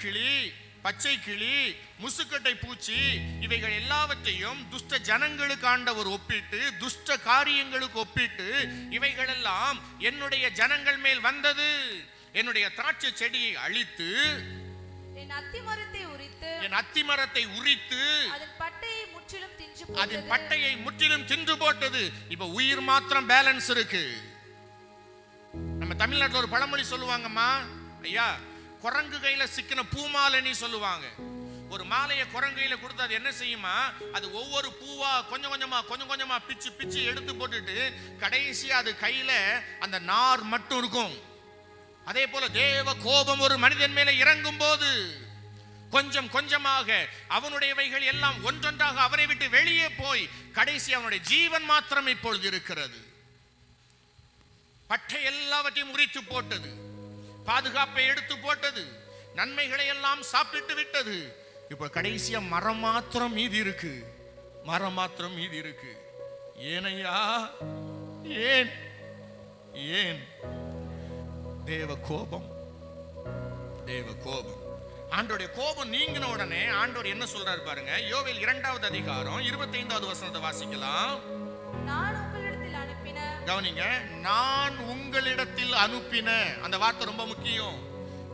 வெட்டுக்கிளி பச்சை கிளி முசுக்கட்டை பூச்சி இவைகள் எல்லாவற்றையும் துஷ்ட ஜனங்களுக்கு ஆண்டவர் ஒப்பிட்டு துஷ்ட காரியங்களுக்கு ஒப்பிட்டு இவைகளெல்லாம் என்னுடைய ஜனங்கள் மேல் வந்தது. என்னுடைய திராட்சை செடியை அழித்து என் அத்திமரத்தை உரித்து என் அத்திமரத்தை உரித்து அதன் பட்டையை முற்றிலும் தின்று அதன். பட்டையை முற்றிலும் தின்று போட்டது. இப்ப உயிர் மாத்திரம் பேலன்ஸ் இருக்கு. நம்ம தமிழ்நாட்டுல ஒரு பழமொழி சொல்லுவாங்கம்மா ஐயா குரங்கு கையில் சிக்கின பூமாலைன்னு சொல்லுவாங்க. ஒரு மாலையை குரங்கு கையில் கொடுத்து அது என்ன செய்யுமா? அது ஒவ்வொரு பூவா கொஞ்சம் கொஞ்சமா கொஞ்சம் கொஞ்சமா பிச்சு பிச்சு எடுத்து போட்டுட்டு கடைசியா அது கையில அந்த நார் மட்டும் இருக்கும். அதே போல தேவ கோபம் ஒரு மனிதன் மேல இறங்கும் போது கொஞ்சம் கொஞ்சமாக அவனுடையவைகள் எல்லாம் ஒன்றொன்றாக அவனை விட்டு வெளியே போய் கடைசி அவனுடைய ஜீவன் மாத்திரம் இப்பொழுது இருக்கிறது. பட்டை எல்லாவற்றையும் முறித்து போட்டது. பாதுகாப்பை எடுத்து போட்டது. நன்மைகளை எல்லாம் சாப்பிட்டு விட்டது. இப்போ கடைசியா மரம் மாத்திரம் மீதி இருக்கு. மரம் மாத்திரம் மீதி இருக்கு. ஏனையா? ஏன்? ஏன்? தேவ கோபம். தேவ கோபம். ஆண்டோடைய கோபம் நீங்கின உடனே ஆண்டோர் என்ன சொல்றாரு பாருங்க? யோவில் இரண்டாவது அதிகாரம் இருபத்தைந்தாவது வசனத்தை வாசிக்கலாம். கவனிங்க நான் உங்களிடத்தில் அனுப்பின அந்த வார்த்தை ரொம்ப முக்கியம்.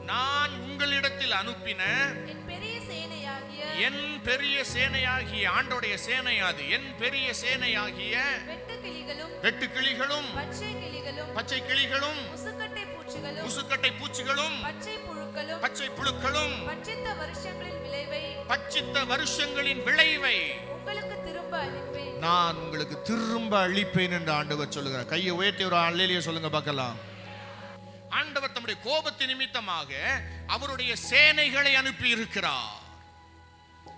நான் உங்களிடத்தில் அனுப்பின என் பெரிய சேனையாகிய என் பெரிய சேனையாகிய ஆண்டோடைய சேனையாது என் பெரிய சேனையாகிய வெட்டு கிளிகளும் பச்சை கிளிகளும் முசுக்கட்டை பூச்சிகளும் பச்சை புழுக்களும் பச்சை புழுக்களும் பட்சித்த வருஷங்களின் விளைவை பட்சித்த வருஷங்களின் விளைவை உங்களுக்கு திரும்ப நான் உங்களுக்கு திரும்ப அழிப்பேன் என்று ஆண்டவர் சொல்லுகிறார். கையை உயர்த்தி ஒரு அல்லையிலேயே சொல்லுங்க பார்க்கலாம். ஆண்டவர் தம்முடைய கோபத்தின் நிமித்தமாக அவருடைய சேனைகளை அனுப்பி இருக்கிறார்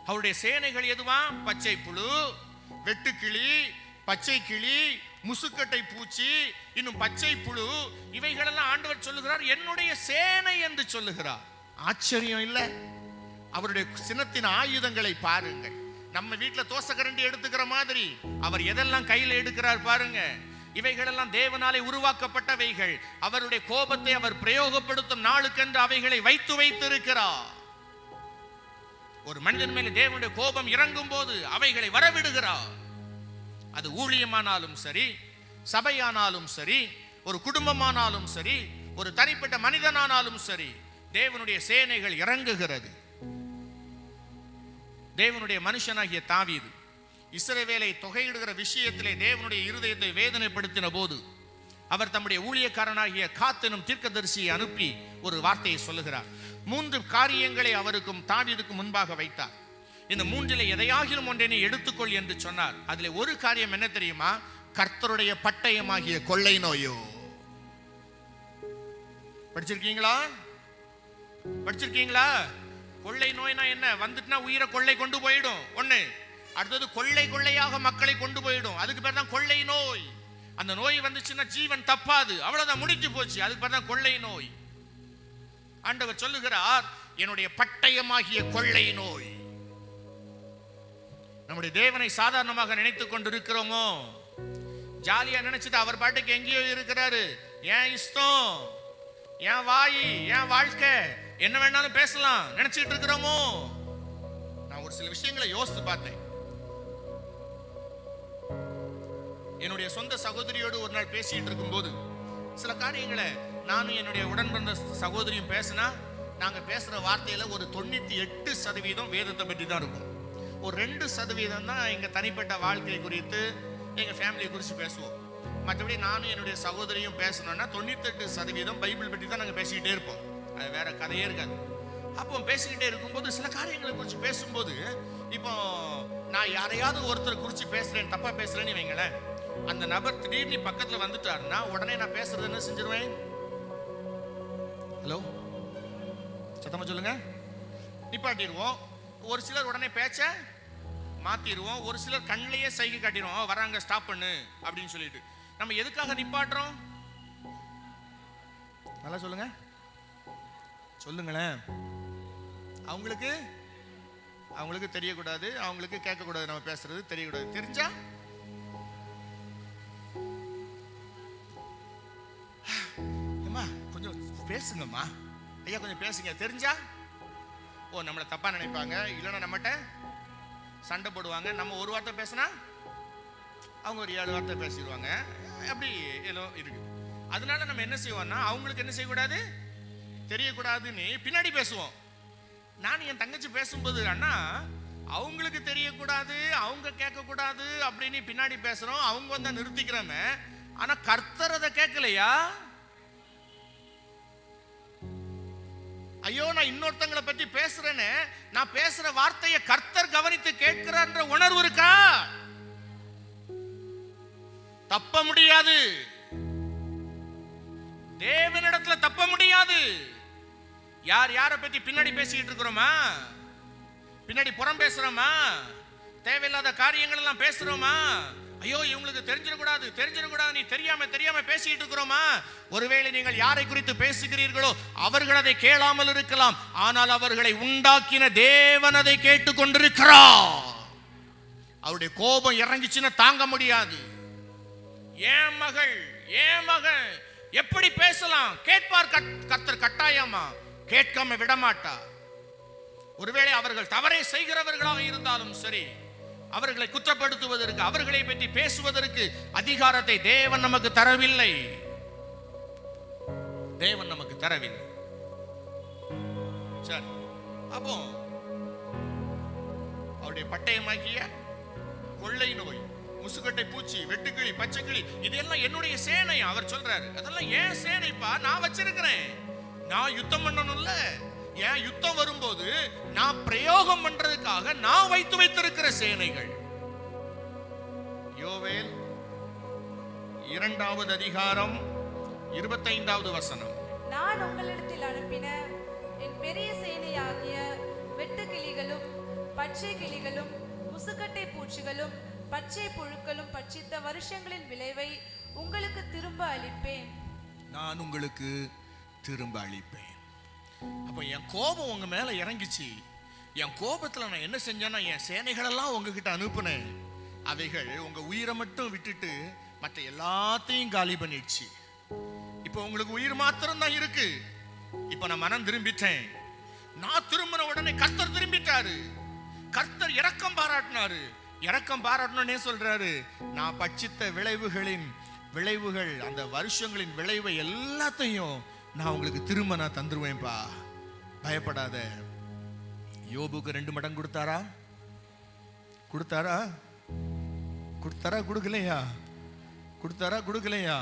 அவருடைய சேனைகள் எதுவா? பச்சை புழு வெட்டுக்கிளி பச்சை கிளி முசுக்கட்டை பூச்சி இன்னும் பச்சை புழு இவைகளெல்லாம் ஆண்டவர் சொல்லுகிறார். என்னுடைய சேனை என்று சொல்லுகிறார். ஆச்சரியம் இல்லை? அவருடைய சினத்தின் ஆயுதங்களை பாருங்கள். நம்ம வீட்டுல தோசைக்கரண்டி எடுத்துக்கிற மாதிரி. அவர் எதெல்லாம் கையில் எடுக்கிறார் பாருங்க. இவைகளெல்லாம் தேவனாலே உருவாக்கப்பட்டவைகள். அவருடைய கோபத்தை அவர் பிரயோகப்படுத்தும் நாளுக்கென்று அவைகளை வைத்து வைத்திருக்கிறார். ஒரு மனிதன் மேலே தேவனுடைய கோபம் இறங்கும் போது அவைகளை வரவிடுகிறார். அது ஊழியமானாலும் சரி சபையானாலும் சரி ஒரு குடும்பமானாலும் சரி ஒரு தனிப்பட்ட மனிதனானாலும் சரி தேவனுடைய சேனைகள் இறங்குகிறது. தேவனுடைய மனுஷனாகிய தாவீது. இஸ்ரவேலை தொகையிடுகிற விஷயத்திலே தேவனுடைய இருதயத்தை வேதனைப்படுத்தின போது அவர் தம்முடைய ஊழியக்காரனாகிய காத்தனும் தீர்க்கதரிசியை அனுப்பி ஒரு வார்த்தையை சொல்லுகிறார். மூன்று காரியங்களை அவருக்கும் தாவீதுக்கும் முன்பாக வைத்தார். இந்த மூன்றிலே எதையாகிலும் ஒன்றை நீ எடுத்துக்கொள் என்று சொன்னார். அதில் ஒரு காரியம் என்ன தெரியுமா? கர்த்தருடைய பட்டயமாகிய கொள்ளை நோயோ. படிச்சிருக்கீங்களா? படிச்சிருக்கீங்களா? கொள்ளை நோய்னா என்ன? வந்துட்டுனா உயிரை கொள்ளை கொண்டு போயிடும். ஒண்ணு. அடுத்தது கொள்ளை கொள்ளையாக மக்களை கொண்டு போயிடும். அதுக்கு பேர் தான் கொள்ளை நோய். அந்த நோய் வந்துச்சுன்னா ஜீவன் தப்பாது. அவ்வளவுதான் முடிஞ்சு போச்சு. அதுக்கு பேர் தான் கொள்ளை நோய். ஆண்டவர் சொல்லுகிறார் என்னுடைய பட்டயமாகிய கொள்ளை நோய். நம்முடைய தேவனை சாதாரணமாக நினைத்துக் கொண்டிருக்கிறோமோ? ஜாலியா நினைச்சிட்டு அவர் பாட்டுக்கு எங்கேயோ இருக்கிறாரு. ஏன் இஷ்டம் என் வாய் என் வாழ்க்கை என்ன வேணாலும் பேசலாம். நினைச்சிட்டு இருக்கிறோமோ? நான் ஒரு சில விஷயங்களை யோசித்து பார்த்தேன். என்னுடைய சொந்த சகோதரியோடு ஒரு நாள் பேசிட்டு இருக்கும்போது சில காரியங்களை நானும் என்னுடைய உடன் பிறந்த சகோதரியும் பேசினா நாங்கள் பேசுகிற வார்த்தையில் ஒரு தொண்ணூற்றி எட்டு சதவீதம் வேதத்தை பற்றி தான் இருக்கும். ஒரு ரெண்டு சதவீதம் தான் எங்கள் தனிப்பட்ட வாழ்க்கை குறித்து எங்கள் ஃபேமிலியை குறித்து பேசுவோம். மற்றபடி நானும் என்னுடைய சகோதரியும் பேசணும்னா தொண்ணூத்தெட்டு சதவீதம் பைபிள் பற்றி தான் நாங்கள் பேசிக்கிட்டே இருப்போம். அது வேற கதையே இருக்காது. அப்போ பேசிக்கிட்டே இருக்கும்போது சில காரியங்களை குறித்து பேசும்போது இப்போ நான் யாரையாவது ஒருத்தர் குறித்து பேசுகிறேன் தப்பாக பேசுகிறேன்னு வைங்களேன் அந்த நபர் திடீர்னு பக்கத்தில் வந்துட்டாருன்னா உடனே நான் பேசுறது என்ன செஞ்சிருவேன்? ஹலோ? சத்தமாக சொல்லுங்க. நிப்பாட்டிடுவோம். ஒரு சிலர் உடனே பேச்ச மாற்றிடுவோம் ஒரு சிலர் கண்ணிலேயே சைகை காட்டிடுவோம். வராங்க ஸ்டாப் பண்ணு அப்படின்னு சொல்லிட்டு. நம்ம எதுக்காக நிப்பாட்டுறோம்? நல்லா சொல்லுங்கள் சொல்லுங்களேன். அவங்களுக்கு அவங்களுக்கு தெரியக்கூடாது அவங்களுக்கு கேட்கக்கூடாது நம்ம பேசுறது தெரியக்கூடாது. தெரிஞ்சா? அம்மா கொஞ்சம் பேசுங்கம்மா. ஐயா கொஞ்சம் பேசுங்க. தெரிஞ்சா? ஓ நம்மளை தப்பா நினைப்பாங்க. இல்லைன்னா நம்மகிட்ட சண்டை போடுவாங்க. நம்ம ஒரு வார்த்தை பேசினா அவங்க ஒரு ஏழு வார்த்தை பேசிடுவாங்க. அப்படி ஏதோ இருக்கு அதனால நம்ம என்ன செய்வோம்னா அவங்களுக்கு என்ன செய்யக்கூடாது? தெரியக்கூடாதுன்னு பின்னாடி பேசுவோம். நான் என் தங்கச்சி பேசும்போது அண்ணா அவங்களுக்கு தெரியக்கூடாது அவங்க கேட்கக்கூடாது அப்படின்னு பின்னாடி பேசுகிறோம் அவங்க வந்து நிறுத்திக்கிறாங்க. ஆனால் கர்த்தர் அதை கேட்கலையா? ஐயோ நான் இன்னொருத்தங்களை பற்றி பேசுறேன்னு நான் பேசுற வார்த்தையை கர்த்தர் கவனித்து கேட்கிறான்ற உணர்வு இருக்கா? தப்ப முடியாது. தேவனிடத்துல தப்ப முடியாது. யார் யாரை பத்தி பின்னாடி பேசிக்கிட்டு இருக்கிறோமா? பின்னாடி புறம் பேசுறோமா? தேவையில்லாத காரியங்கள் எல்லாம் பேசுறோமா? ஐயோ இவங்களுக்கு தெரிஞ்சிடக்கூடாது தெரிஞ்சிடக்கூடாது. நீ தெரியாம தெரியாம பேசிட்டு இருக்கிறோமா? ஒருவேளை நீங்கள் யாரை குறித்து பேசுகிறீர்களோ அவர்கள் அதை கேளாமல் இருக்கலாம். ஆனால் அவர்களை உண்டாக்கின தேவன் அதை கேட்டுக்கொண்டிருக்கிறார் அவருடைய கோபம் இறங்கிச்சுன்னா தாங்க முடியாது. ஏன் மகள் ஏன் மகள் எப்படி பேசலாம்? கேட்பார் கத்- கட்டாயமா? கேட்காம விடமாட்டார். ஒருவேளை அவர்கள் தவறை செய்கிறவர்களாக இருந்தாலும் சரி அவர்களை குற்றப்படுத்துவதற்கு அவர்களை பற்றி பேசுவதற்கு அதிகாரத்தை தேவன் நமக்கு தரவில்லை. தேவன் நமக்கு தரவில்லை. சரி அப்போ அவருடைய பட்டயமாகிய கொள்ளை நோய் முசுக்கட்டை பூச்சி வெட்டுக்கிளி பச்சைக்கிளி இதெல்லாம் என்னுடைய சேனை அவர் சொல்றாரு. அதெல்லாம் ஏன் சேனைப்பா? நான் வச்சிருக்கிறேன். நான் யுத்தம் பண்ணணும்ல. ஏன் யுத்தம் வரும்போது நான் பிரயோகம் பண்றதுக்காக நான் வைத்து வைத்திருக்கிற சேனைகள். யோவேல் இரண்டாவது அதிகாரம் இருபத்தைந்தாவது வசனம். நான் உங்களிடத்தில் அனுப்பின என் பெரிய சேனையாகிய வெட்டுக்கிளிகளும் பச்சை கிளிகளும் முசுக்கட்டை பூச்சிகளும் பச்சை புழுக்களும் பட்சித்த வருஷங்களின் விளைவை உங்களுக்கு திரும்ப அளிப்பேன். நான் உங்களுக்கு திரும்ப அழிப்பேன். அப்போ என் கோபம் உங்கள் மேலே இறங்கிச்சு. என் கோபத்தில் நான் என்ன செஞ்சேன்னா என் சேனைகளெல்லாம் உங்ககிட்ட அனுப்புனேன். அவைகள் உங்கள் உயிரை மட்டும் விட்டுட்டு மற்ற எல்லாத்தையும் காலி பண்ணிடுச்சு. இப்போ உங்களுக்கு உயிர் மாத்திரம் தான் இருக்கு. இப்போ நான் மனம் திரும்பிட்டேன். நான் திரும்பின உடனே கர்த்தர் திரும்பிட்டாரு. கர்த்தர் இறக்கம் பாராட்டினாரு. இறக்கம் பாராட்டணும்னே சொல்றாரு. நான் பட்சித்த விளைவுகளின் விளைவுகள் அந்த வருஷங்களின் விளைவை எல்லாத்தையும் நான் உங்களுக்கு திரும்ப நான் தந்துருவேன்ப்பா. பயப்படாத. யோபுக்கு ரெண்டு மடங்கு கொடுத்தாரா? கொடுத்தாரா? கொடுத்தாரா? கொடுக்கலையா? கொடுத்தாரா? கொடுக்கலையா?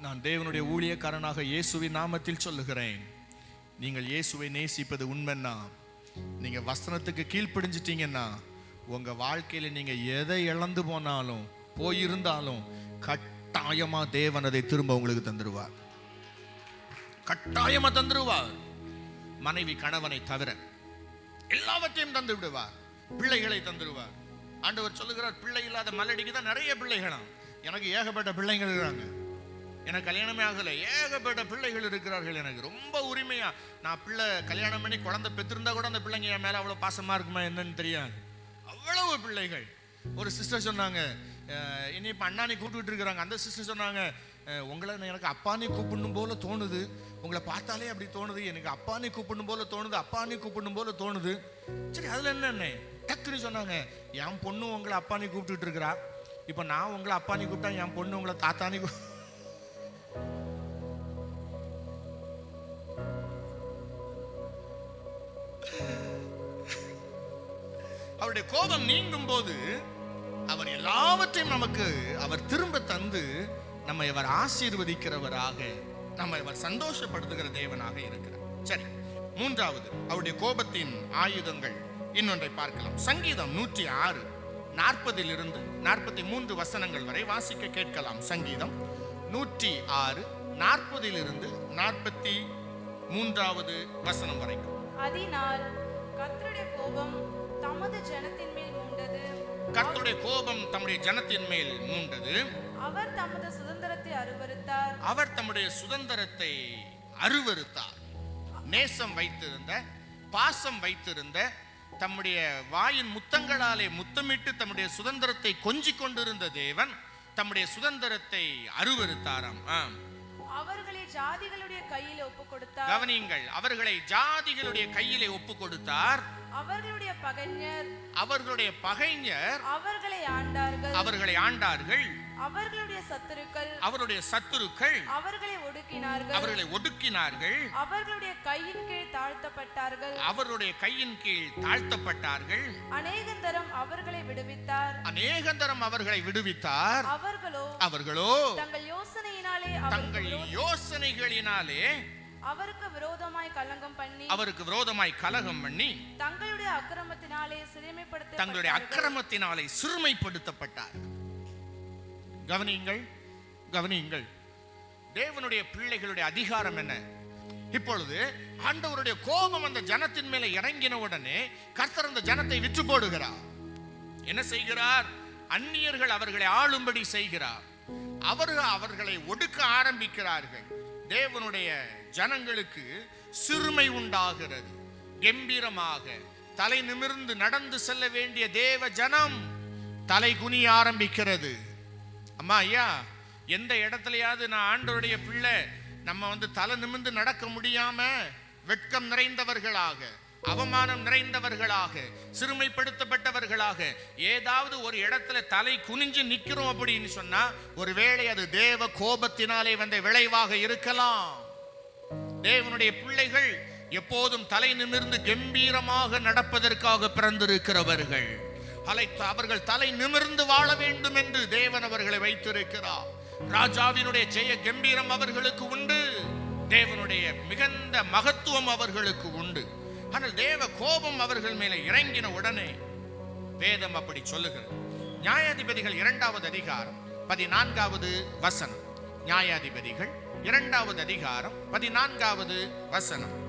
நான் தேவனுடைய ஊழியக்காரனாக இயேசுவின் நாமத்தில் சொல்லுகிறேன். நீங்கள் இயேசுவை நேசிப்பது உண்மைன்னா நீங்கள் வசனத்துக்கு கீழ்ப்படிஞ்சிட்டீங்கன்னா உங்கள் வாழ்க்கையில் நீங்கள் எதை இழந்து போனாலும் போயிருந்தாலும் கட்டாயமாக தேவன் அதை திரும்ப உங்களுக்கு தந்துடுவார் கட்டாயமா தந்துடுவார் மனைவி கணவனை தவிர எல்லாவற்றையும் தந்து விடுவார். பிள்ளைகளை தந்துடுவார் ஆண்டவர் சொல்லுகிறார் பிள்ளை இல்லாத மலடிக்கு தான் நிறைய பிள்ளைகளாம். எனக்கு ஏகப்பட்ட பிள்ளைகள் இருக்கிறாங்க எனக்கு கல்யாணமே ஆகலை. ஏகப்பட்ட பிள்ளைகள் இருக்கிறார்கள் எனக்கு. ரொம்ப உரிமையா. நான் பிள்ளை கல்யாணம் பண்ணி குழந்தை பெற்றிருந்தா கூட அந்த பிள்ளைங்க என் மேல அவ்வளவு பாசமா இருக்குமா என்னன்னு தெரியாது. அவ்வளவு பிள்ளைகள். ஒரு சிஸ்டர் சொன்னாங்க இனி இப்போ அண்ணானி கூப்பிட்டுட்டு இருக்கிறாங்க. அந்த சிஸ்டர் சொன்னாங்க உங்களை எனக்கு அப்பானே கூப்பிடணும் போல தோணுது. உங்களை பார்த்தாலே அப்படி தோணுது. எனக்கு அப்பானே கூப்பிடணும் போல தோணுது. அப்பானே கூப்பிடணும் போல தோணுது. சரி அதில் என்னென்ன டக்குன்னு சொன்னாங்க. என் பொண்ணு உங்களை அப்பானே கூப்பிட்டுட்டு இருக்கிறா. இப்போ நான் உங்களை அப்பானே கூப்பிட்டா என் பொண்ணு உங்களை தாத்தானே அவருடைய கோபம் நீங்கும் போது அவர் எல்லாவற்றையும் நமக்கு அவர் திரும்ப தந்து நம்மை அவர் ஆசீர்வதிக்கிறவராக நம்மை அவர் சந்தோஷப்படுத்துகிற தேவனாக இருக்கிறார். சரி மூன்றாவது அவருடைய கோபத்தின் ஆயுதங்கள். இன்னொன்றை பார்க்கலாம். சங்கீதம் நூற்றி ஆறு நாற்பதில் இருந்து நாற்பத்தி மூன்று வசனங்கள் வரை வாசிக்க கேட்கலாம். சங்கீதம் நூற்றி ஆறு நாற்பதிலிருந்து நாற்பத்தி மூன்றாவது வசனம் வரைக்கும் அதனால் கர்த்தருடைய கோபம் தமது ஜனத்தின் மேல் மூண்டது. கர்த்தருடைய கோபம் தம்முடைய ஜனத்தின் மேல் மூண்டது. அவர் தமது அவர் தம்முடைய சுதந்திரத்தை அருவருத்தார் நேசம் வைத்திருந்த பாசம் வைத்திருந்த தம்முடைய வாயின் முத்தங்களாலே முத்தமிட்டு தம்முடைய சுதந்திரத்தை கொஞ்சிக் கொண்டிருந்த தேவன் தம்முடைய சுதந்திரத்தை அருவருத்தாராம் ஆம். அவர்களை ஜாதிகளுடைய கையில் ஒப்பு கொடுத்தார். கவனியுங்கள் அவர்களை ஜாதிகளுடைய கையிலே ஒப்பு கொடுத்தார். அவர்களுடைய பகைஞர். அவர்களுடைய பகைஞர் அவர்களை ஆண்டார்கள். அவர்களை ஆண்டார்கள். அவர்களுடைய சத்துருக்கள் அவருடைய சத்துருக்கள் அவர்களை ஒடுக்கினார்கள். அவர்களை ஒடுக்கினார்கள். அவர்களுடைய கையின் கீழ் தாழ்த்தப்பட்டார்கள். அவருடைய கையின் கீழ் தாழ்த்தப்பட்டார்கள். அநேகந்தரம் அவர்களை விடுவித்தார். அநேகந்தரம் அவர்களை விடுவித்தார். அவர்களோ அவர்களோ தங்கள் யோசனையினாலே தங்கள் யோசனைகளினாலே அவருக்கு விரோதமாய் கலங்கம் பண்ணி அவருக்கு விரோதமாய் கலகம் பண்ணி தங்களுடைய அக்கிரமத்தினாலே சிறுமைப்படுத்த தங்களுடைய அக்கிரமத்தினாலே சிறுமைப்படுத்தப்பட்டார் கவனியுங்கள் கவனியுங்கள். தேவனுடைய பிள்ளைகளுடைய அதிகாரம் என்ன? இப்பொழுது ஆண்டவருடைய கோபம் அந்த ஜனத்தின் மேலே இறங்கின உடனே கர்த்தர் அந்த ஜனத்தை விற்று போடுகிறார். என்ன செய்கிறார்? அந்நியர்கள் அவர்களை ஆளும்படி செய்கிறார். அவர்கள் அவர்களை ஒடுக்க ஆரம்பிக்கிறார்கள். தேவனுடைய ஜனங்களுக்கு சிறுமை உண்டாகிறது. கம்பீரமாக தலை நிமிர்ந்து நடந்து செல்ல வேண்டிய தேவ ஜனம் தலை குனிய ஆரம்பிக்கிறது. அம்மா ஐயா எந்த இடத்துலையாவது நான் ஆண்டோருடைய பிள்ளை நம்ம வந்து தலை நிமிர்ந்து நடக்க முடியாம வெட்கம் நிறைந்தவர்களாக அவமானம் நிறைந்தவர்களாக சிறுமைப்படுத்தப்பட்டவர்களாக ஏதாவது ஒரு இடத்துல தலை குனிஞ்சு நிற்கிறோம் அப்படின்னு சொன்னா ஒருவேளை அது தேவ கோபத்தினாலே வந்த விளைவாக இருக்கலாம். தேவனுடைய பிள்ளைகள் எப்போதும் தலை நிமிர்ந்து கம்பீரமாக நடப்பதற்காக பிறந்திருக்கிறவர்கள். அழைத்து அவர்கள் தலை நிமிர்ந்து வாழ வேண்டும் என்று தேவன் அவர்களை வைத்திருக்கிறார். ராஜாவினுடைய ஜெய கம்பீரம் அவர்களுக்கு உண்டு. தேவனுடைய மிகுந்த மகத்துவம் அவர்களுக்கு உண்டு. ஆனால் தேவ கோபம் அவர்கள் மேலே இறங்கின உடனே வேதம் அப்படி சொல்லுகிறது. நியாயாதிபதிகள் இரண்டாவது அதிகாரம் பதினான்காவது வசனம். நியாயாதிபதிகள் இரண்டாவது அதிகாரம் பதினான்காவது வசனம்.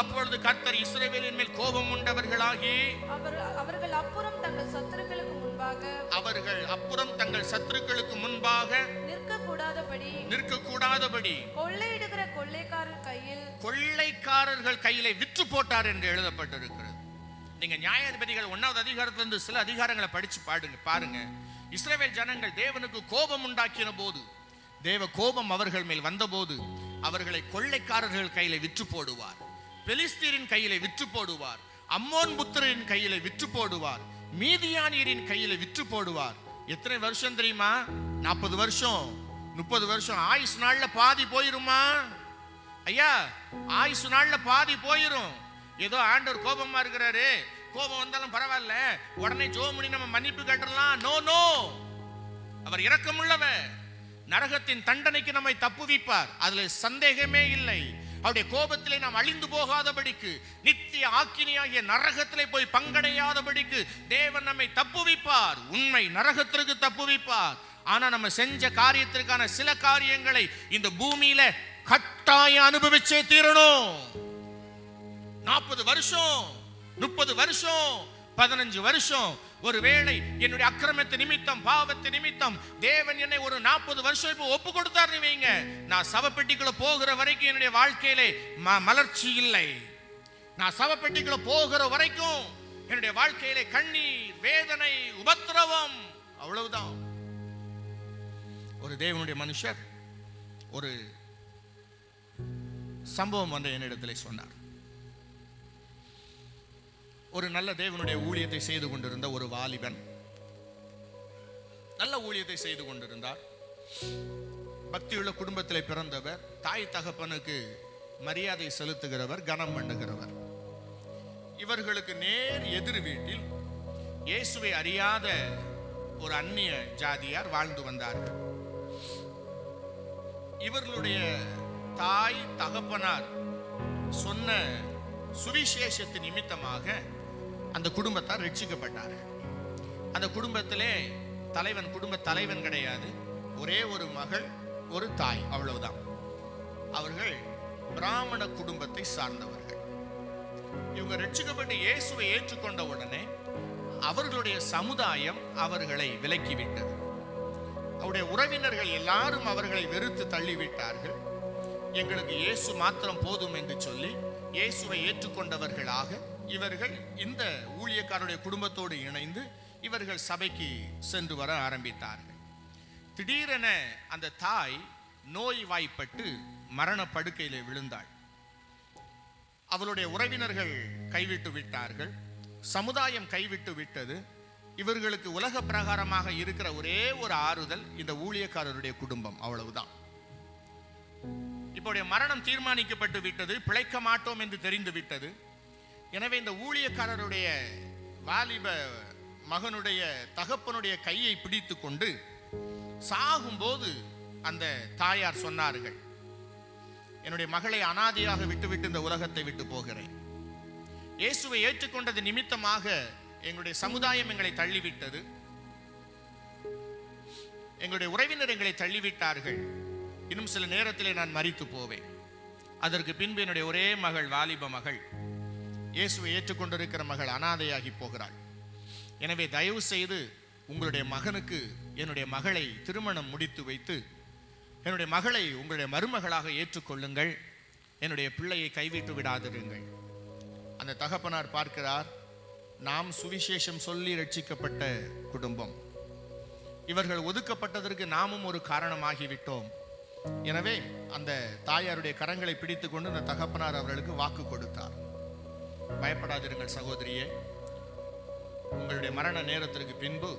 அப்பொழுது கர்த்தர் இஸ்ரவேலின் மேல் கோபம் உண்டவர்களாகி அவர் அவர்கள் அப்புறம் தங்கள் சத்துருக்களுக்கு முன்பாக அவர்கள் அப்புறம் தங்கள் சத்துருக்களுக்கு முன்பாக நிற்கக்கூடாதபடி நிற்கக்கூடாதபடி கொள்ளையிடுகிற கொள்ளைக்காரர் கையில் கொள்ளைக்காரர்கள் கையிலே விற்று போட்டார் என்று எழுதப்பட்டிருக்கிறது. நீங்க நியாயாதிபதிகள் ஒன்னாவது அதிகாரத்திலிருந்து சில அதிகாரங்களை படிச்சு பாடுங்க பாருங்க. இஸ்ரவேல் ஜனங்கள் தேவனுக்கு கோபம் உண்டாக்கின போது தேவ கோபம் அவர்கள் மேல் வந்தபோது அவர்களை கொள்ளைக்காரர்கள் கையில விற்று போடுவார். பெலிஸ்தீரின் கையில விற்று போடுவார். அம்மோன் புத்திரின் கையில விற்று போடுவார். மீதியானியரின் கையில விற்று போடுவார். எத்தனை வருஷம் தெரியுமா? நாற்பது வருஷம். முப்பது வருஷம். ஆயுஸ் நாள்ல பாதி போயிருமா? ஐயா ஆயுசு நாள்ல பாதி போயிரும். ஏதோ ஆண்டவர் கோபமா இருக்கிறாரு. கோபம் வந்தாலும் பரவாயில்ல. உடனே ஜோமுனி நம்ம மன்னிப்பு கேட்டுடலாம். நோ நோ அவர் இரக்கமுள்ளவர். நரகத்தின் தண்டனைக்கு நம்மை தப்புவிப்பார். அதுல சந்தேகமே இல்லை. அவருடைய கோபத்திலே நாம் அழிந்து போகாதபடிக்கு நித்திய ஆக்கினியாகிய நரகத்திலே போய் பங்கடையாதபடிக்கு தேவன் நம்மை தப்புவிப்பார். உண்மை நரகத்திற்கு தப்புவிப்பார். ஆனா நம்ம செஞ்ச காரியத்திற்கான சில காரியங்களை இந்த பூமியில கட்டாயம் அனுபவிச்சே தீரணும். நாற்பது வருஷம் முப்பது வருஷம் பதினஞ்சு வருஷம். ஒருவேளை என்னுடைய அக்கிரமத்து நிமித்தம் பாவத்து நிமித்தம் தேவன் என்னை ஒரு நாற்பது வருஷம் இப்போ ஒப்பு கொடுத்தாருன்னு வைங்க. நான் சவப்பெட்டிக்குள்ள போகிற வரைக்கும் என்னுடைய வாழ்க்கையிலே ம- மலர்ச்சி இல்லை. நான் சவப்பெட்டிக்குள்ள போகிற வரைக்கும் என்னுடைய வாழ்க்கையிலே கண்ணீர் வேதனை உபத்திரவம் அவ்வளவுதான். ஒரு தேவனுடைய மனுஷர் ஒரு சம்பவம் வந்து என்னிடத்திலே சொன்னார். ஒரு நல்ல தேவனுடைய ஊழியத்தை செய்து கொண்டிருந்த ஒரு வாலிபன். நல்ல ஊழியத்தை செய்து கொண்டிருந்தார். பக்தியுள்ள குடும்பத்தில் பிறந்தவர் தாய் தகப்பனுக்கு மரியாதை செலுத்துகிறவர் கனம் பண்ணுகிறவர். இவர்களுக்கு நேர் எதிர் வீட்டில் இயேசுவை அறியாத ஒரு அந்நிய ஜாதியார் வாழ்ந்து வந்தார்கள். இவர்களுடைய தாய் தகப்பனார் சொன்ன சுவிசேஷத்து நிமித்தமாக அந்த குடும்பத்தார் ரட்சிக்கப்பட்டார்கள் அந்த குடும்பத்திலே தலைவன் குடும்ப தலைவன் கிடையாது. ஒரே ஒரு மகள் ஒரு தாய் அவ்வளவுதான். அவர்கள் பிராமண குடும்பத்தை சார்ந்தவர்கள். இவங்க ரட்சிக்கப்பட்டு இயேசுவை ஏற்றுக்கொண்ட உடனே அவர்களுடைய சமுதாயம் அவர்களை விலக்கிவிட்டது. அவருடைய உறவினர்கள் எல்லாரும் அவர்களை வெறுத்து தள்ளிவிட்டார்கள். எங்களுக்கு இயேசு மாத்திரம் போதும் என்று சொல்லி இயேசுவை ஏற்றுக்கொண்டவர்களாக இவர்கள் இந்த ஊழியக்காரருடைய குடும்பத்தோடு இணைந்து இவர்கள் சபைக்கு சென்று வர ஆரம்பித்தார்கள். திடீரென அந்த தாய் நோய் வாய்ப்பட்டு மரண படுக்கையில் விழுந்தாள். அவளுடைய உறவினர்கள் கைவிட்டு விட்டார்கள். சமுதாயம் கைவிட்டு விட்டது. இவர்களுக்கு உலக பிரகாரமாக இருக்கிற ஒரே ஒரு ஆறுதல் இந்த ஊழியக்காரருடைய குடும்பம் அவ்வளவுதான். இப்போடைய மரணம் தீர்மானிக்கப்பட்டு விட்டது பிழைக்க மாட்டோம் என்று தெரிந்து விட்டது. எனவே இந்த ஊழியக்காரருடைய வாலிப மகனுடைய தகப்பனுடைய கையை பிடித்து கொண்டு சாகும்போது அந்த தாயார் சொன்னார்கள் என்னுடைய மகளை அனாதையாக விட்டுவிட்டு இந்த உலகத்தை விட்டு போகிறேன். இயேசுவை ஏற்றுக்கொண்டது நிமித்தமாக எங்களுடைய சமுதாயம் எங்களை தள்ளிவிட்டது. எங்களுடைய உறவினர் எங்களை தள்ளிவிட்டார்கள். இன்னும் சில நேரத்திலே நான் மறித்து போவேன். அதற்கு பின்பு என்னுடைய ஒரே மகள் வாலிப மகள் இயேசுவை ஏற்றுக்கொண்டிருக்கிற மகள் அனாதையாகி போகிறாள். எனவே தயவு செய்து உங்களுடைய மகனுக்கு என்னுடைய மகளை திருமணம் முடித்து வைத்து என்னுடைய மகளை உங்களுடைய மருமகளாக ஏற்றுக்கொள்ளுங்கள். என்னுடைய பிள்ளையை கைவிட்டு விடாதிருங்கள். அந்த தகப்பனார் பார்க்கிறார் நாம் சுவிசேஷம் சொல்லி ரட்சிக்கப்பட்ட குடும்பம். இவர்கள் ஒதுக்கப்பட்டதற்கு நாமும் ஒரு காரணமாகிவிட்டோம். எனவே அந்த தாயாருடைய கரங்களை பிடித்துக்கொண்டு அந்த தகப்பனார் அவர்களுக்கு வாக்கு கொடுத்தார். பயப்படாதிருங்கள் சகோதரியே. உங்களுடைய மரண நேரத்திற்கு பின்பு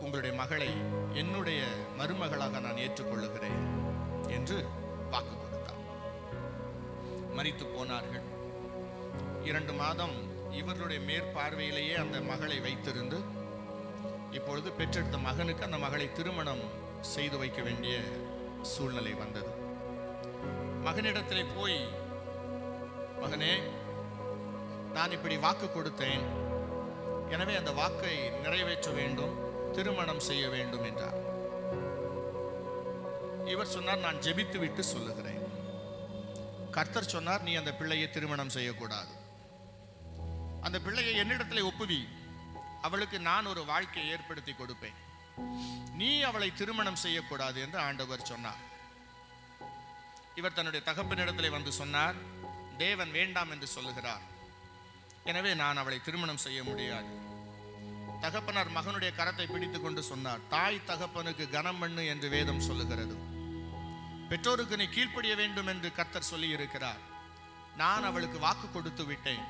உங்களுடைய மகளை என்னுடைய மருமகளாக நான் ஏற்றுக்கொள்ளுகிறேன் என்று வாக்கு கொடுத்தார். மறித்து போனார்கள். இரண்டு மாதம் இவர்களுடைய மேற்பார்வையிலேயே அந்த மகளை வைத்திருந்து இப்பொழுது பெற்றெடுத்த மகனுக்கு அந்த மகளை திருமணம் செய்து வைக்க வேண்டிய சூழ்நிலை வந்தது. மகனிடத்திலே போய் மகனே நான் இப்படி வாக்கு கொடுத்தேன். எனவே அந்த வாக்கை நிறைவேற்ற வேண்டும் திருமணம் செய்ய வேண்டும் என்றார். இவர் சொன்னார் நான் ஜெபித்து விட்டு சொல்லுகிறேன். கர்த்தர் சொன்னார் நீ அந்த பிள்ளையை திருமணம் செய்யக்கூடாது. அந்த பிள்ளையை என்னிடத்தில் ஒப்புவி. அவளுக்கு நான் ஒரு வாழ்க்கையை ஏற்படுத்தி கொடுப்பேன். நீ அவளை திருமணம் செய்யக்கூடாது என்று ஆண்டவர் சொன்னார். இவர் தன்னுடைய தகப்பனிடத்தில் வந்து சொன்னார் தேவன் வேண்டாம் என்று சொல்லுகிறார். எனவே நான் அவளை திருமணம் செய்ய முடியாது. தகப்பனார் மகனுடைய கரத்தை பிடித்துக்கொண்டு சொன்னார் தாய் தகப்பனுக்கு கனம் பண்ணு என்று வேதம் சொல்லுகிறது. பெற்றோருக்கு நீ கீழ்ப்படிய வேண்டும் என்று கர்த்தர் சொல்லி இருக்கிறார் நான் அவளுக்கு வாக்கு கொடுத்து விட்டேன்.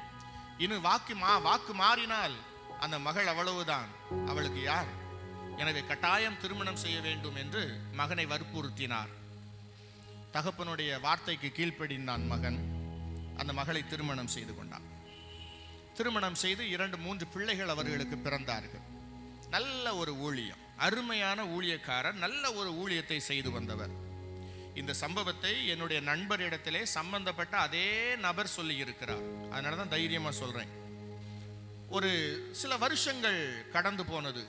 இன்னும் வாக்கு மா வாக்கு மாறினால் அந்த மகள் அவ்வளவுதான். அவளுக்கு யார்? எனவே கட்டாயம் திருமணம் செய்ய வேண்டும் என்று மகனை வற்புறுத்தினார். தகப்பனுடைய வார்த்தைக்கு கீழ்ப்படிந்தான் மகன். அந்த மகளை திருமணம் செய்து கொண்டான். திருமணம் செய்து இரண்டு மூன்று பிள்ளைகள் அவர்களுக்கு பிறந்தார்கள். நல்ல ஒரு ஊழியம். அருமையான ஊழியக்காரர் நல்ல ஒரு ஊழியத்தை செய்து வந்தவர். இந்த சம்பவத்தை என்னுடைய நண்பரிடத்திலே சம்பந்தப்பட்ட அதே நபர் சொல்லி இருக்கிறார். அதனால தான் தைரியமாக சொல்கிறேன் ஒரு சில வருஷங்கள் கடந்து போனது.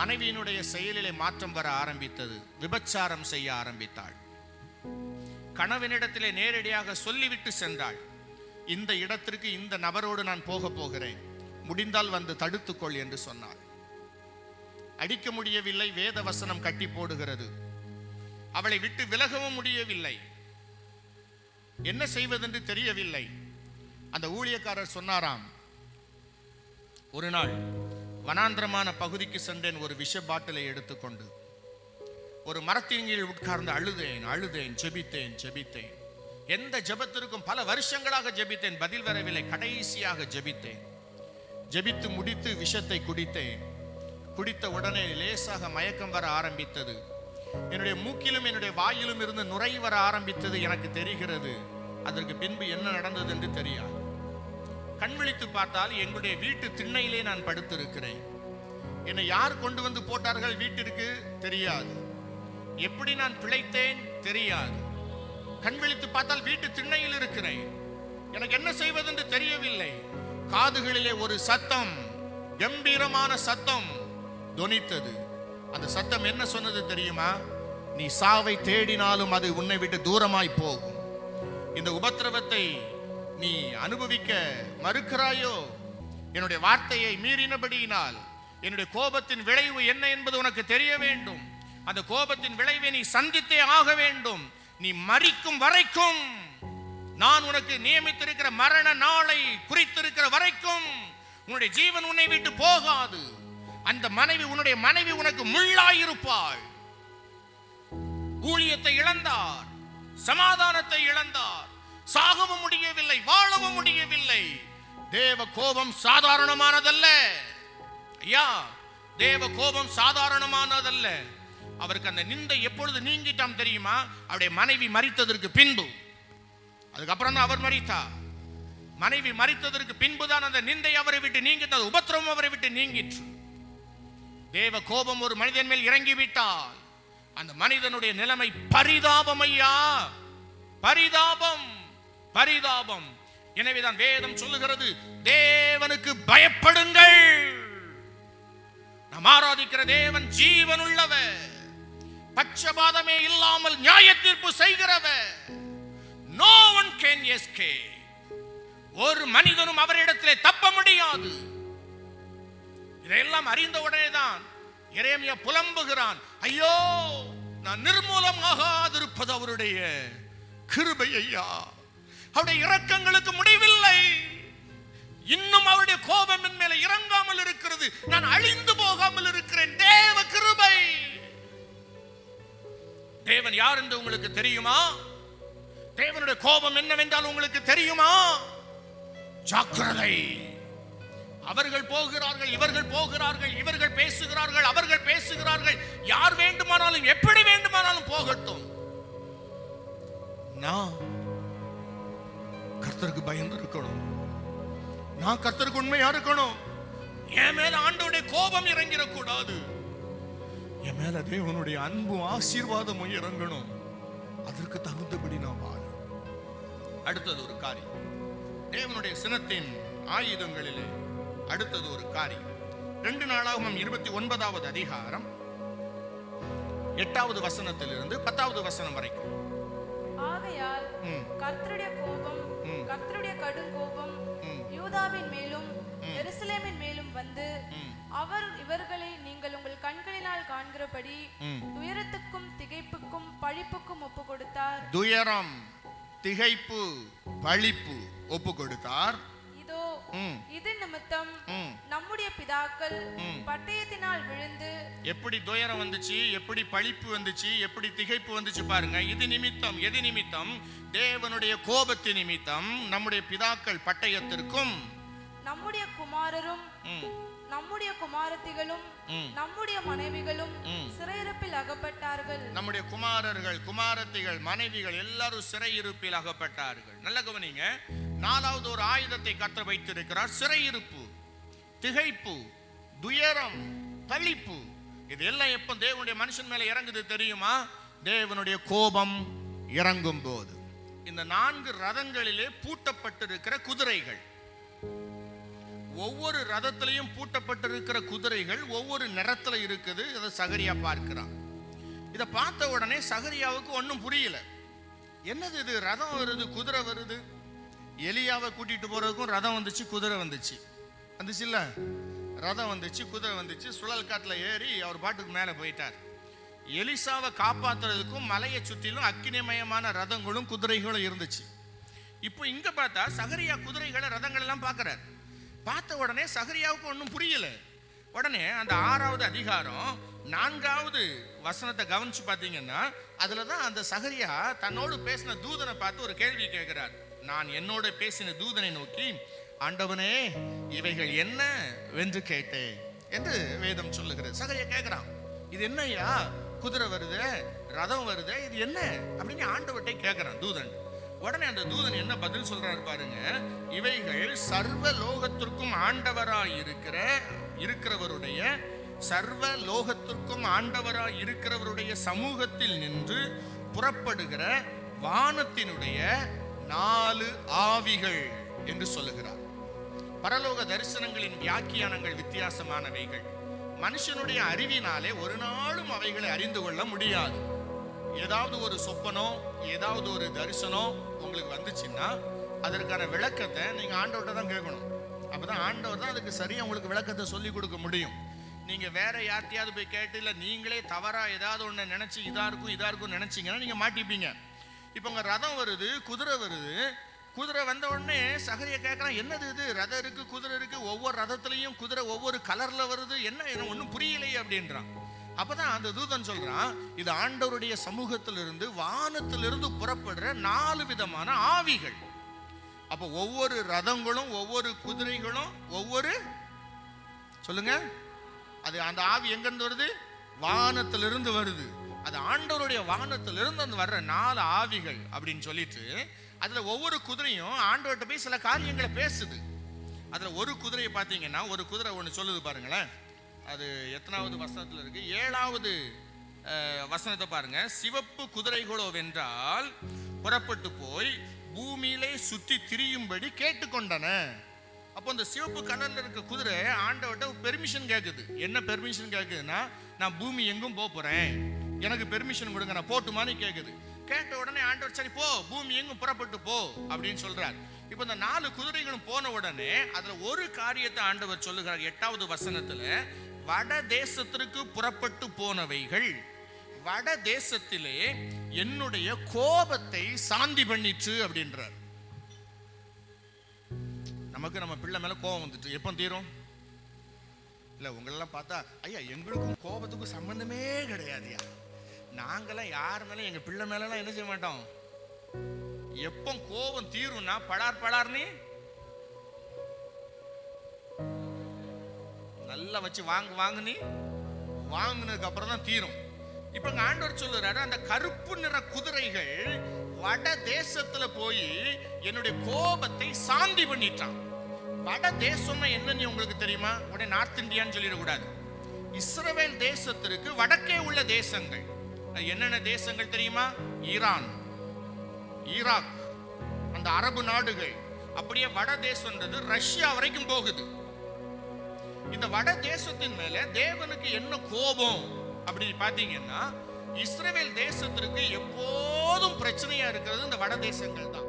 மனைவியினுடைய செயலிலே மாற்றம் வர ஆரம்பித்தது. விபச்சாரம் செய்ய ஆரம்பித்தாள். கணவனிடத்திலே நேரடியாக சொல்லிவிட்டு சென்றாள். இந்த இடத்திற்கு இந்த நபரோடு நான் போக போகிறேன். முடிந்தால் வந்து தடுத்துக்கொள் என்று சொன்னார். அடிக்க முடியவில்லை வேத வசனம் கட்டி போடுகிறது. அவளை விட்டு விலகவும் முடியவில்லை. என்ன செய்வதென்று தெரியவில்லை. அந்த ஊழியக்காரர் சொன்னாராம் ஒரு நாள் வனாந்திரமான பகுதிக்கு சென்றேன் ஒரு விஷ பாட்டிலை எடுத்துக்கொண்டு. ஒரு மரத்தின் கீழ் உட்கார்ந்து அழுதேன் அழுதேன் செபித்தேன் செபித்தேன் எந்த ஜெபத்திற்கும் பல வருஷங்களாக ஜெபித்தேன் பதில் வரவில்லை. கடைசியாக ஜெபித்தேன். ஜெபித்து முடித்து விஷத்தை குடித்தேன். குடித்த உடனே லேசாக மயக்கம் வர ஆரம்பித்தது. என்னுடைய மூக்கிலும் என்னுடைய வாயிலும் இருந்து நுரை வர ஆரம்பித்தது எனக்கு தெரிகிறது. அதற்கு பின்பு என்ன நடந்தது என்று தெரியாது. கண் விழித்து பார்த்தால் எங்களுடைய வீட்டு திண்ணையிலே நான் படுத்திருக்கிறேன். என்னை யார் கொண்டு வந்து போட்டார்கள் வீட்டிற்கு? தெரியாது. எப்படி நான் பிழைத்தேன்? தெரியாது. கண் விழித்து பார்த்தால் வீட்டு திண்ணையில் இருக்கிறேன். எனக்கு என்ன செய்வதென்று தெரியவில்லை. காதுகளிலே ஒரு சத்தம் கம்பீரமான சத்தம் தொனித்தது அந்த சத்தம் என்ன சொன்னது தெரியுமா? நீ சாவை தேடினாலும் அது உன்னை விட்டு தூரமாய் போகும். இந்த உபத்திரவத்தை நீ அனுபவிக்க மறுக்கிறாயோ? என்னுடைய வார்த்தையை மீறினபடியினால் என்னுடைய கோபத்தின் விளைவு என்ன என்பது உனக்கு தெரிய வேண்டும். அந்த கோபத்தின் விளைவை நீ சந்தித்தே ஆக வேண்டும். நீ மறிக்கும் வரைக்கும் நான் உனக்கு நியமித்திருக்கிற மரண நாளை குறித்திருக்கிற வரைக்கும் உன்னுடைய ஜீவன் உன்னை விட்டு போகாது. அந்த மனைவி உன்னுடைய மனைவி உனக்கு முள்ளாயிருப்பாள். ஊழியத்தை இழந்தார் சமாதானத்தை இழந்தார் சாகவும் முடியவில்லை வாழவும் முடியவில்லை. தேவ கோபம் சாதாரணமானதல்ல. ஐயா தேவ கோபம் சாதாரணமானதல்ல. அவருக்கு அந்த நிந்தை எப்பொழுது நீங்கிட்டாம் தெரியுமா? அவருடைய மனைவி மறித்ததற்கு பின்பு. அதுக்கப்புறம் தான் அவர் மறித்தா மனைவி மறித்ததற்கு பின்புதான் அந்த நிந்தை அவரை விட்டு நீங்கிட்டது உபத்திரவம் அவரை விட்டு நீங்கிற்று. தேவ கோபம் ஒரு மனிதன் மேல் இறங்கிவிட்டால் அந்த மனிதனுடைய நிலைமை பரிதாபம் ஐயா. பரிதாபம் பரிதாபம். எனவேதான் வேதம் சொல்லுகிறது தேவனுக்கு பயப்படுங்கள். நாம் ஆராதிக்கிற தேவன் ஜீவன் உள்ளவர் பட்சபாதமே இல்லாமல் நியாய தீர்ப்பு செய்கிறவர். நோ ஒன் கேன் எஸ்கே ஒரு மனிதனும் அவரிடத்திலே தப்ப முடியாது. இதையெல்லாம் அறிந்த உடனே தான் இறைமைய புலம்புகிறான். ஐயோ நான் நிர்மூலமாகாதிருப்பது அவருடைய கிருபை ஐயா. அவருடைய இரக்கங்களுக்கு முடிவில்லை. இன்னும் அவருடைய கோபம் என் மேல இறங்காமல் இருக்கிறது. நான் அழிந்து போகாமல் இருக்கிறேன். தேவ கிருபை. தேவன் யார் என்று உங்களுக்கு தெரியுமா? தேவனுடைய கோபம் என்னவென்றால் உங்களுக்கு தெரியுமா? ஜாக்கிரதை. அவர்கள் போகிறார்கள் இவர்கள் போகிறார்கள் இவர்கள் பேசுகிறார்கள் அவர்கள் பேசுகிறார்கள். யார் வேண்டுமானாலும் எப்படி வேண்டுமானாலும் போகட்டும். நான் கர்த்தருக்கு பயந்து இருக்கணும். நான் கர்த்தருக்கு உண்மையா இருக்கணும். என் மேல ஆண்டோடைய கோபம் இறங்கிடக்கூடாது. என் மேல தேவனுடைய அன்பும் ஆசீர்வாதமும் இறங்கணும் அதற்கு தகுந்தபடி நான் வாழ அடுத்தது ஒரு காரியம் தேவனுடைய சினத்தின் ஆயுதங்களிலே அடுத்தது ஒரு காரியம் ரெண்டு நாளாகவும் இருபத்தி ஒன்பதாவது அதிகாரம் எட்டாவது வசனத்திலிருந்து பத்தாவது வசனம் வரைக்கும் ஆகையால். கர்த்தருடைய கோபம். கர்த்தருடைய கடும் கோபம். யூதாவின் மேலும் எருசலேமின் மேலும் வந்து. அவர் இவர்களை நீங்கள் உங்கள் கண்களினால் காண்கிறபடி. துயரத்துக்கும் திகைப்புக்கும் பழிப்புக்கும் ஒப்பு கொடுத்தார் துயரம் திகைப்பு பழிப்பு ஒப்பு கொடுத்தார் இதோ இது நிமித்தம். நம்முடைய பிதாக்கள். பட்டயத்தினால் விழுந்து எப்படி துயரம் வந்துச்சு எப்படி பழிப்பு வந்துச்சு எப்படி திகைப்பு வந்துச்சு பாருங்க. இது நிமித்தம் எது நிமித்தம்? தேவனுடைய கோபத்து நிமித்தம் நம்முடைய பிதாக்கள் பட்டயத்திற்கும். நம்முடைய குமாரரும் நம்முடைய குமாரத்திகளும். நம்முடைய மனைவிகளும். சிறையிருப்பில் அகப்பட்டார்கள். நம்முடைய குமாரர்கள் குமாரத்திகள் மனைவிகள் எல்லாரும் சிறையிருப்பில் அகப்பட்டார்கள். நல்ல கவனிங்க. நாலாவது ஒரு ஆயுதத்தை கற்று வைத்திருக்கிறார். சிறையிருப்பு திகைப்பு துயரம் பழிப்பு இது எல்லாம் எப்போ தேவனுடைய மனுஷன் மேல இறங்குது தெரியுமா? தேவனுடைய கோபம் இறங்கும் போது இந்த நான்கு ரதங்களிலே பூட்டப்பட்டிருக்கிற குதிரைகள். ஒவ்வொரு ரதத்திலையும் பூட்டப்பட்டிருக்கிற குதிரைகள் ஒவ்வொரு நிறத்தில் இருக்குது. அதை சகரியா பார்க்கிறான். இதை பார்த்த உடனே சகரியாவுக்கு ஒன்றும் புரியல. என்னது இது? ரதம் வருது குதிரை வருது. எலியாவை கூட்டிட்டு போறதுக்கும் ரதம் வந்துச்சு குதிரை வந்துச்சு. வந்துச்சுல்ல? ரதம் வந்துச்சு குதிரை வந்துச்சு. சுழல் காட்டில் ஏறி அவர் பாட்டுக்கு மேலே போயிட்டார். எலிசாவை காப்பாத்துறதுக்கும் மலையை சுற்றிலும் அக்கினிமயமான ரதங்களும் குதிரைகளும் இருந்துச்சு. இப்போ இங்கே பார்த்தா சகரியா குதிரைகளை ரதங்கள் எல்லாம் பார்க்குறாரு. பார்த்த உடனே சகரியாவுக்கு ஒன்றும் புரியல. உடனே அந்த ஆறாவது அதிகாரம் நான்காவது வசனத்தை கவனிச்சு பார்த்தீங்கன்னா அதில் தான் அந்த சகரியா தன்னோடு பேசின தூதனை பார்த்து ஒரு கேள்வி கேட்கிறார். நான் என்னோட பேசின தூதனை நோக்கி ஆண்டவனே இவைகள் என்ன வென்று கேட்டேன் என்று வேதம் சொல்லுகிறது. சகரியா கேட்குறான் இது என்னய்யா? குதிரை வருது? ரதம் வருது? இது என்ன? அப்படின்னு ஆண்டவர்கிட்ட கேட்குறான் தூதன். உடனே அந்த தூதன் என்ன பதில் சொல்றாரு பாருங்க? இவைகள் சர்வ லோகத்திற்கும் ஆண்டவராய் இருக்கிற இருக்கிறவருடைய சர்வ லோகத்திற்கும் ஆண்டவராய் இருக்கிறவருடைய சமூகத்தில் நின்று புறப்படுகிற வானத்தினுடைய நாலு ஆவிகள் என்று சொல்லுகிறார். பரலோக தரிசனங்களின் வியாக்கியானங்கள் வித்தியாசமானவைகள். மனுஷனுடைய அறிவினாலே ஒரு நாளும் அவைகளை அறிந்து கொள்ள முடியாது. ஏதாவது ஒரு சொப்பனோ ஏதாவது ஒரு தரிசனம் உங்களுக்கு வந்துச்சுன்னா அதற்கான விளக்கத்தை நீங்கள் ஆண்டவர்கிட்ட தான் கேட்கணும். அப்போ தான் ஆண்டவர் தான் அதுக்கு சரியாக உங்களுக்கு விளக்கத்தை சொல்லி கொடுக்க முடியும். நீங்கள் வேற யார்ட்டையாவது போய் கேட்டு இல்லை நீங்களே தவறாக ஏதாவது ஒன்று நினச்சி இதாக இருக்கும் இதாக இருக்கும் நினச்சிங்கன்னா நீங்கள் மாட்டிப்பீங்க. இப்போ உங்கள் ரதம் வருது குதிரை வருது. குதிரை வந்த உடனே சகரியை கேட்குறான் என்னது இது? ரதம் இருக்குது குதிரை இருக்குது ஒவ்வொரு ரதத்துலேயும் குதிரை ஒவ்வொரு கலரில் வருது. என்ன ஒன்றும் புரியலையே அப்படின்றான். அப்பதான் அந்த தூதன் சொல்றான் இது ஆண்டவருடைய சமூகத்திலிருந்து வானத்திலிருந்து புறப்படுற நாலு விதமான ஆவிகள். அப்ப ஒவ்வொரு ரதங்களும் ஒவ்வொரு குதிரைகளும் ஒவ்வொரு சொல்லுங்க அது அந்த ஆவி எங்கிருந்து வருது? வானத்திலிருந்து வருது. அது ஆண்டவருடைய வானத்திலிருந்து அந்த வர்ற நாலு ஆவிகள் அப்படின்னு சொல்லிட்டு அதுல ஒவ்வொரு குதிரையும் ஆண்டவர்கிட்ட போய் சில காரியங்களை பேசுது. அதுல ஒரு குதிரையை பார்த்தீங்கன்னா ஒரு குதிரை ஒன்று சொல்லுது பாருங்களேன். அது எத்தனாவது வசனத்தில் இருக்கு? ஏழாவது வசனத்தை பாருங்க. சிவப்பு குதிரைகளோ வென்றால் புறப்பட்டு போய் பூமியிலே சுற்றி திரியும்படி கேட்டுக்கொண்டன. அப்போ இந்த சிவப்பு கலரில் இருக்க குதிரை ஆண்டவட்ட பெர்மிஷன் கேட்குது என்ன பெர்மிஷன் கேட்குதுன்னா நான் பூமி எங்கும் போக போகிறேன் எனக்கு பெர்மிஷன் கொடுங்க நான் போட்டுமான்னு கேட்குது கேட்ட உடனே ஆண்டவர் சரி போ. பூமி எங்கும் புறப்பட்டு போ. அப்படின்னு சொல்கிறார் இப்போ இந்த நாலு குதிரைகளும் போன உடனே அதில் ஒரு காரியத்தை ஆண்டவர் சொல்லுகிறார். எட்டாவது வசனத்தில் வட தேசத்திற்கு புறப்பட்டு போனவைகள் வட தேசத்திலே என்னுடைய கோபத்தை சாந்தி பண்ணிச்சு அப்படின்றார். நமக்கு நம்ம பிள்ளை மேல கோபம் வந்துட்டு எப்போ தீரும்? இல்ல உங்களெல்லாம் பார்த்தா ஐயா எங்களுக்கும் கோபத்துக்கும் சம்பந்தமே கிடையாதுயா நாங்களாம் யார் மேலே எங்க பிள்ளை மேலலாம் என்ன செய்ய மாட்டோம்? எப்போ கோபம் தீரும்னா படார் படார்னு நல்லா வச்சு வாங்கு வாங்குனி வாங்கினதுக்கு அப்புறம் தான் தீரும். இப்போ இங்க ஆண்டவர் சொல்லுறாரு அந்த கருப்பு நிற குதிரைகள் வட தேசத்துல போய் என்னுடைய கோபத்தை சாந்தி பண்ணிட்டான். வட தேசம்னா என்னன்னு உங்களுக்கு தெரியுமா? உடனே நார்த் இந்தியான்னு சொல்லிடக்கூடாது. இஸ்ரவேல் தேசத்திற்கு வடக்கே உள்ள தேசங்கள். என்னென்ன தேசங்கள் தெரியுமா? ஈரான் ஈராக் அந்த அரபு நாடுகள். அப்படியே வட தேசம்ன்றது ரஷ்யா வரைக்கும் போகுது. இந்த வட தேசத்தின் மேல தேவனுக்கு என்ன கோபம்? அப்படி பாத்தீங்கன்னா இஸ்ரேல் தேசத்திற்கு எப்போதும் பிரச்சனையா இருக்கிறது இந்த வட தேசங்கள் தான்